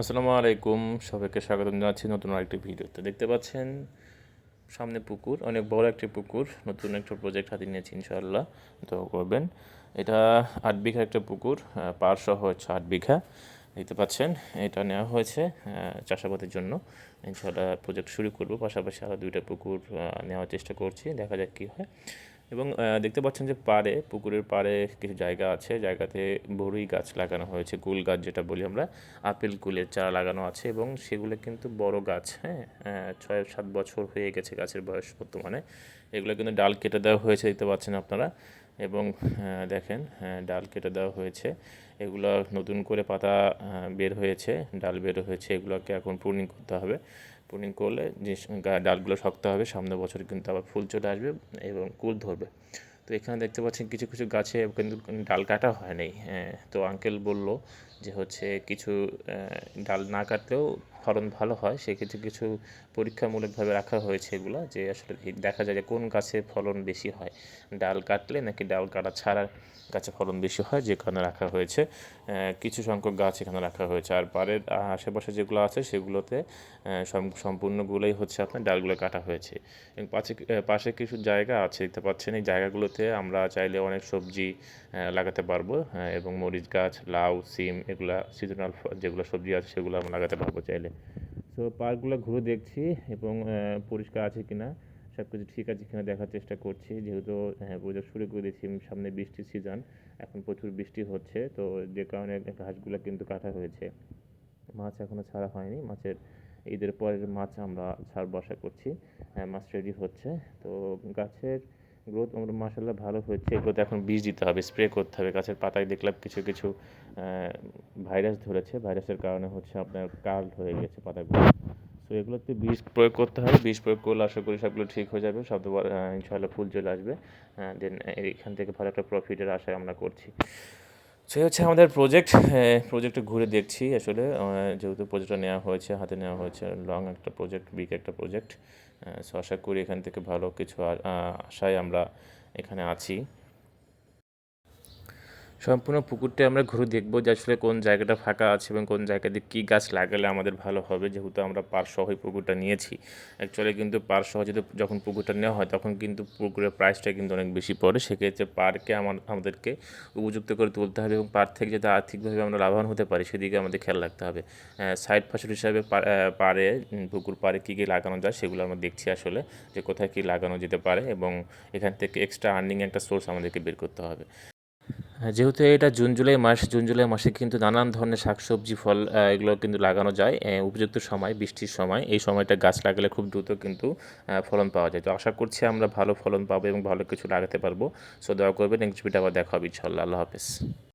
আসসালামু আলাইকুম সবাইকে স্বাগত জানাচ্ছি নতুন আরেকটি ভিডিওতে। দেখতে পাচ্ছেন সামনে পুকুর অনেক বড় একটি পুকুর নতুন একটা প্রজেক্ট হাতে নিয়েছি ইনশাআল্লাহ তো করবেন। এটা আট বিঘা একটা পুকুর আহ, পার সহ হচ্ছে আট বিঘা। দেখতে পাচ্ছেন এটা নেওয়া হয়েছে চাষাবাদের জন্য। ইনশাআল্লাহ প্রজেক্ট শুরু করব পাশাপাশি আরও দুইটা পুকুর নেওয়ার চেষ্টা করছি দেখা যাক কী হয়। এবং দেখতে পাচ্ছেন যে পাড়ে পুকুরের পাড়ে কিছু জায়গা আছে। জায়গাতে বড়ই গাছ লাগানো হয়েছে কুল গাছ যেটা বলি আমরা। আপেল কুলের চারা লাগানো আছে এবং সেগুলো কিন্তু বড় গাছ হ্যাঁ? ছয় সাত বছর হয়ে গেছে গাছের বয়স বর্তমানে। এগুলো কিন্তু ডাল কেটে দেওয়া হয়েছে দেখতে পাচ্ছেন আপনারা। এবং দেখেন হ্যাঁ, ডাল কেটে দেওয়া হয়েছে। এগুলো নতুন করে পাতা বের হয়েছে ডাল বের হয়েছে। এগুলোকে এখন প্রুনিং করতে হবে। প্রুনিং করলে যে ডালগুলো শক্ত হবে সামনের বছর কিন্তু আবার ফুল চলে আসবে এবং কুল ধরবে। তো এখানে দেখতে পাচ্ছেন কিছু কিছু গাছে কিন্তু ডাল কাটা হয় নাই হ্যাঁ, তো আঙ্কেল বলল যে হচ্ছে কিছু ডাল না কাটলেও ফলন ভালো হয়, সেক্ষেত্রে কিছু পরীক্ষামূলকভাবে রাখা হয়েছে এগুলো যে আসলে দেখা যায় যে কোন গাছে ফলন বেশি হয়, ডাল কাটলে নাকি ডাল কাটা ছাড়া গাছে ফলন বেশি হয় যে কারণে রাখা হয়েছে। কিছু সংখ্যক গাছ এখানে রাখা হয়েছে। আর পাড়ের আশেপাশে যেগুলো আছে সেগুলোতে সম্পূর্ণগুলোই হচ্ছে আপনার ডালগুলো কাটা হয়েছে। এবং পাশে পাশে কিছু জায়গা আছে, দেখতে পাচ্ছেন এই জায়গাগুলোতে আমরা চাইলে অনেক সবজি লাগাতে পারব এবং মরিচ গাছ, লাউ, সিম এগুলা সিজনাল যেগুলো সবজি আছে সেগুলো আমরা লাগাতে পারব চাইলে। তো পার্কগুলো ঘুরে দেখছি এবং পরিষ্কার আছে কিনা সব কিছু ঠিক আছে কিনা দেখার চেষ্টা করছি। যেহেতু প্রজেক্ট শুরু করে দিয়েছি সামনে বৃষ্টির সিজন এখন প্রচুর বৃষ্টি হচ্ছে তো যে কারণে ঘাসগুলো কিন্তু কাটা হয়েছে। মাছ এখনও ছাড়া হয়নি মাছের ঈদের পরের মাছ আমরা ছাড় বসা করছি হ্যাঁ, মাছ রেডি হচ্ছে। তো গাছের গ্রোথ আমরা মাসাল্লাহ ভালো হচ্ছে। এগুলোতে এখন বীজ দিতে হবে, স্প্রে করতে হবে। গাছের পাতায় দেখলাম কিছু কিছু ভাইরাস ধরেছে। ভাইরাসের কারণে হচ্ছে আপনার কাল হয়ে গেছে পাতাগুলো। সো এগুলোতে বীজ প্রয়োগ করতে হবে। বীজ প্রয়োগ করলে আশা করি সবগুলো ঠিক হয়ে যাবে। সব ইনশাআল্লাহ ফুল চলে আসবে। দেন এখান থেকে ভালো একটা প্রফিটের আশায় আমরা করছি। সে হচ্ছে আমাদের প্রজেক্ট প্রজেক্টে ঘুরে দেখছি আসলে। যেহেতু প্রজেক্টটা নেওয়া হয়েছে, হাতে নেওয়া হয়েছে লং একটা প্রজেক্ট বিগ একটা প্রজেক্ট সো আশা করি এখান থেকে ভালো কিছু আশায় আমরা এখানে আছি। সম্পূর্ণ পুকুরটা আমরা ঘুরে দেখব যে আসলে কোন জায়গাটা ফাঁকা আছে এবং কোন জায়গাতে কী গাছ লাগালে আমাদের ভালো হবে। যেহেতু আমরা পার সহই পুকুরটা নিয়েছি অ্যাকচুয়ালি কিন্তু পার সহ যদি যখন পুকুরটা নেওয়া হয় তখন কিন্তু পুকুরের প্রাইসটা কিন্তু অনেক বেশি পড়ে। সেক্ষেত্রে পার্কে আমার আমাদেরকে উপযুক্ত করে তুলতে হবে এবং পার থেকে যাতে আর্থিকভাবে আমরা লাভবান হতে পারি সেদিকে আমাদের খেয়াল রাখতে হবে। সাইড ফসল হিসাবে পা- আহ, পাড়ে পুকুর পাড়ে কী কী লাগানো যায় সেগুলো আমরা দেখছি আসলে যে কোথায় কী লাগানো যেতে পারে এবং এখান থেকে এক্সট্রা আর্নিং একটা সোর্স আমাদেরকে বের করতে হবে। যেহেতু এটা জুন, জুলাই মাস, জুন, জুলাই মাসে কিন্তু নানান ধরনের শাকসবজি ফল এগুলো কিন্তু লাগানো যায় উপযুক্ত সময়, বৃষ্টির সময়। এই সময়টা গাছ লাগালে খুব দ্রুত কিন্তু ফলন পাওয়া যায়। তো আশা করছি আমরা ভালো ফলন পাবো এবং ভালো কিছু লাগাতে পারব। সো দয়া করবেন, নেক্সট ভিডিও আবার দেখা হবে ইনশাল্লাহ আল্লাহ হাফেজ।